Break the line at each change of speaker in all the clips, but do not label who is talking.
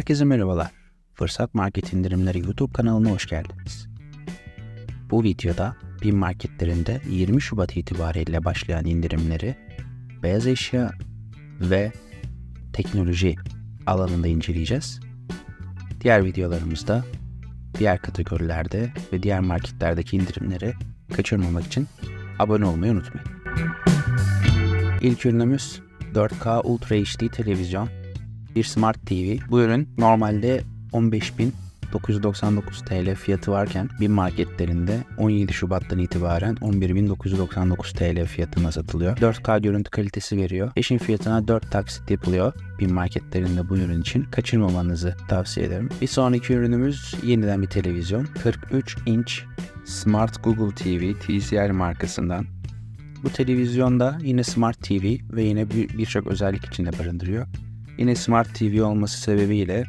Herkese merhabalar. Fırsat Market İndirimleri YouTube kanalına hoş geldiniz. Bu videoda BİM marketlerinde 20 Şubat itibariyle başlayan indirimleri beyaz eşya ve teknoloji alanında inceleyeceğiz. Diğer videolarımızda diğer kategorilerde ve diğer marketlerdeki indirimleri kaçırmamak için abone olmayı unutmayın. İlk ürünümüz 4K Ultra HD televizyon bir Smart TV. Bu ürün normalde 15.999 TL fiyatı varken bin marketlerinde 17 Şubat'tan itibaren 11.999 TL fiyatına satılıyor. 4K görüntü kalitesi veriyor. Eşin fiyatına 4 taksit yapılıyor. Bin marketlerinde bu ürün için kaçırmamanızı tavsiye ederim. Bir sonraki ürünümüz yeniden bir televizyon. 43 inç Smart Google TV TCL markasından bu televizyonda yine Smart TV ve yine bir- birçok özellik içinde barındırıyor. Yine Smart TV olması sebebiyle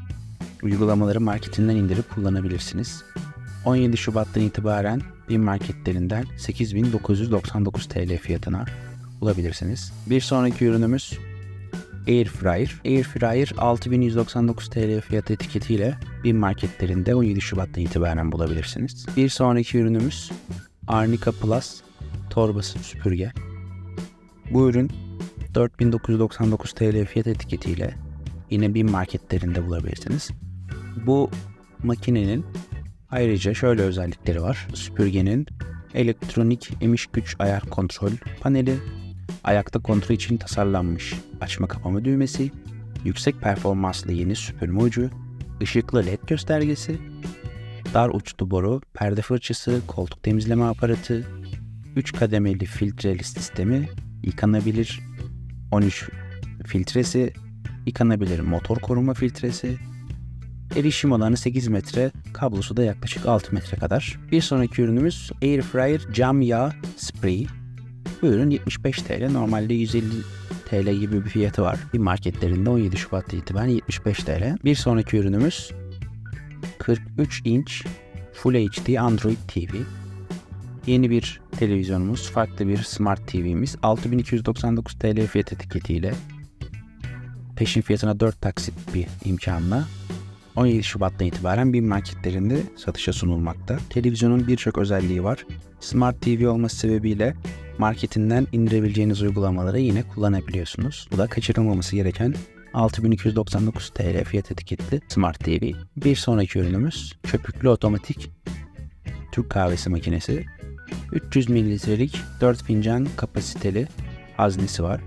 uygulamaları marketinden indirip kullanabilirsiniz. 17 Şubat'tan itibaren bin marketlerinden 8999 TL fiyatına bulabilirsiniz. Bir sonraki ürünümüz Air Fryer. Air Fryer 6199 TL fiyat etiketiyle bin marketlerinde 17 Şubat'tan itibaren bulabilirsiniz. Bir sonraki ürünümüz Arnica Plus torbası süpürge. Bu ürün 4999 TL fiyat etiketiyle yine bin marketlerinde bulabilirsiniz. Bu makinenin ayrıca şöyle özellikleri var. Süpürgenin elektronik emiş güç ayar kontrol paneli, ayakta kontrol için tasarlanmış açma kapama düğmesi, yüksek performanslı yeni süpürme ucu, ışıklı led göstergesi, dar uçlu boru, perde fırçası, koltuk temizleme aparatı, 3 kademeli filtreli sistemi, yıkanabilir 13 filtresi, yıkanabilir motor koruma filtresi, erişim alanı 8 metre, kablosu da yaklaşık 6 metre kadar. Bir sonraki ürünümüz Air Fryer cam yağ spreyi. Bu ürün 75 TL, normalde 150 TL gibi bir fiyatı var. Bir marketlerinde 17 Şubat'ta itibaren 75 TL. Bir sonraki ürünümüz 43 inç Full HD Android TV. Yeni bir televizyonumuz, farklı bir Smart TV'miz 6299 TL fiyat etiketiyle peşin fiyatına 4 taksit bir imkanla 17 Şubat'tan itibaren bin marketlerinde satışa sunulmakta. Televizyonun birçok özelliği var. Smart TV olması sebebiyle marketinden indirebileceğiniz uygulamaları yine kullanabiliyorsunuz. Bu da kaçırılmaması gereken 6299 TL fiyat etiketli Smart TV. Bir sonraki ürünümüz köpüklü otomatik Türk kahvesi makinesi. 300 mililitrelik 4 fincan kapasiteli haznesi var.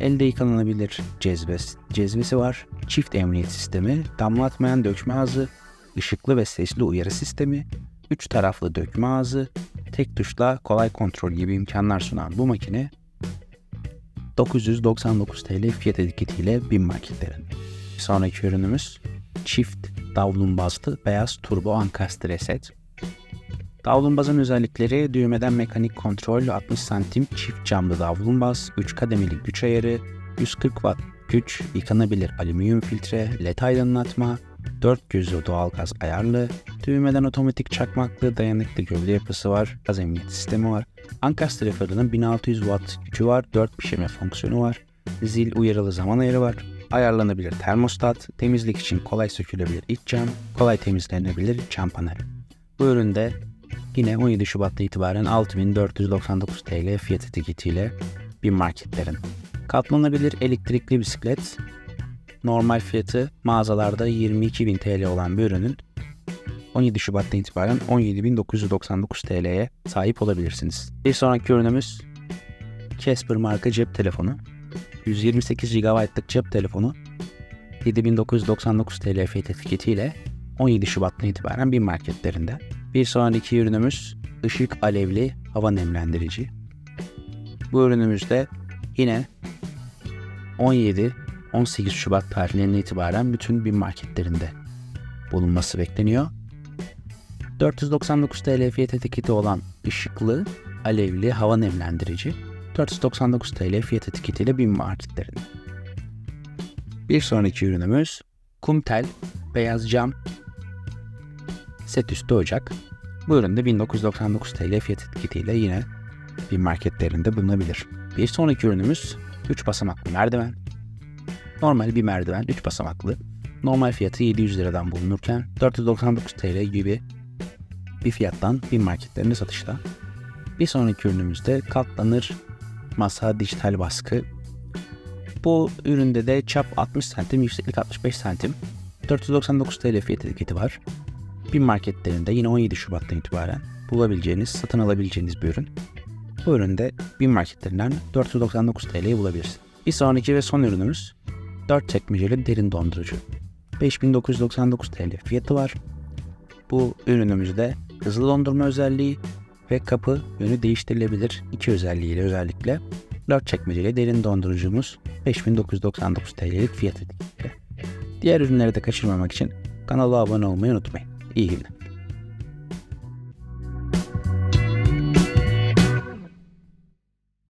Elde yıkanabilir cezves, cezvesi var. Çift emniyet sistemi, damlatmayan dökme ağzı, ışıklı ve sesli uyarı sistemi, 3 taraflı dökme ağzı, tek tuşla kolay kontrol gibi imkanlar sunan bu makine 999 TL fiyat etiketiyle bin marketlerin. Bir sonraki ürünümüz çift davlumbazlı beyaz turbo ankastre set. Davlumbazın özellikleri düğmeden mekanik kontrol, 60 santim çift camlı davlumbaz, 3 kademeli güç ayarı, 140 watt güç, yıkanabilir alüminyum filtre, led aydınlatma, 4 gözlü doğalgaz ayarlı, düğmeden otomatik çakmaklı dayanıklı gövde yapısı var, gaz emniyet sistemi var. Ankastre fırının 1600 watt gücü var, 4 pişirme fonksiyonu var, zil uyarılı zaman ayarı var, ayarlanabilir termostat, temizlik için kolay sökülebilir iç cam, kolay temizlenebilir cam panel. Bu üründe Yine 17 Şubat'ta itibaren 6499 TL fiyat etiketiyle bir marketlerin. Katlanabilir elektrikli bisiklet normal fiyatı mağazalarda 22.000 TL olan bir ürünün 17 Şubat'tan itibaren 17.999 TL'ye sahip olabilirsiniz. Bir sonraki ürünümüz Casper marka cep telefonu. 128 GB'lık cep telefonu 7999 TL fiyat etiketiyle 17 Şubat'tan itibaren bir marketlerinde. Bir sonraki ürünümüz ışık alevli hava nemlendirici. Bu ürünümüzde yine 17-18 Şubat tarihlerinden itibaren bütün bin marketlerinde bulunması bekleniyor. 499 TL fiyat etiketi olan ışıklı alevli hava nemlendirici 499 TL fiyat etiketiyle bin marketlerinde. Bir sonraki ürünümüz Kumtel beyaz cam set üstü ocak. Bu ürün de 1999 TL fiyat etiketiyle yine bir marketlerinde bulunabilir. Bir sonraki ürünümüz 3 basamaklı merdiven. Normal bir merdiven 3 basamaklı. normal fiyatı 700 liradan bulunurken 499 TL gibi bir fiyattan bin marketlerinde satışta. Bir sonraki ürünümüzde katlanır masa dijital baskı. Bu üründe de çap 60 santim, yükseklik 65 santim. 499 TL fiyat etiketi var. Bin marketlerinde yine 17 Şubat'tan itibaren bulabileceğiniz, satın alabileceğiniz bir ürün. Bu üründe bin marketlerinden 499 TL'ye bulabilirsin. Bir sonraki ve son ürünümüz 4 çekmeceli derin dondurucu. 5999 TL fiyatı var. Bu ürünümüzde hızlı dondurma özelliği ve kapı yönü değiştirilebilir iki özelliğiyle özellikle 4 çekmeceli derin dondurucumuz 5999 TL'lik fiyat. Diğer ürünleri de kaçırmamak için kanala abone olmayı unutmayın. بإيهن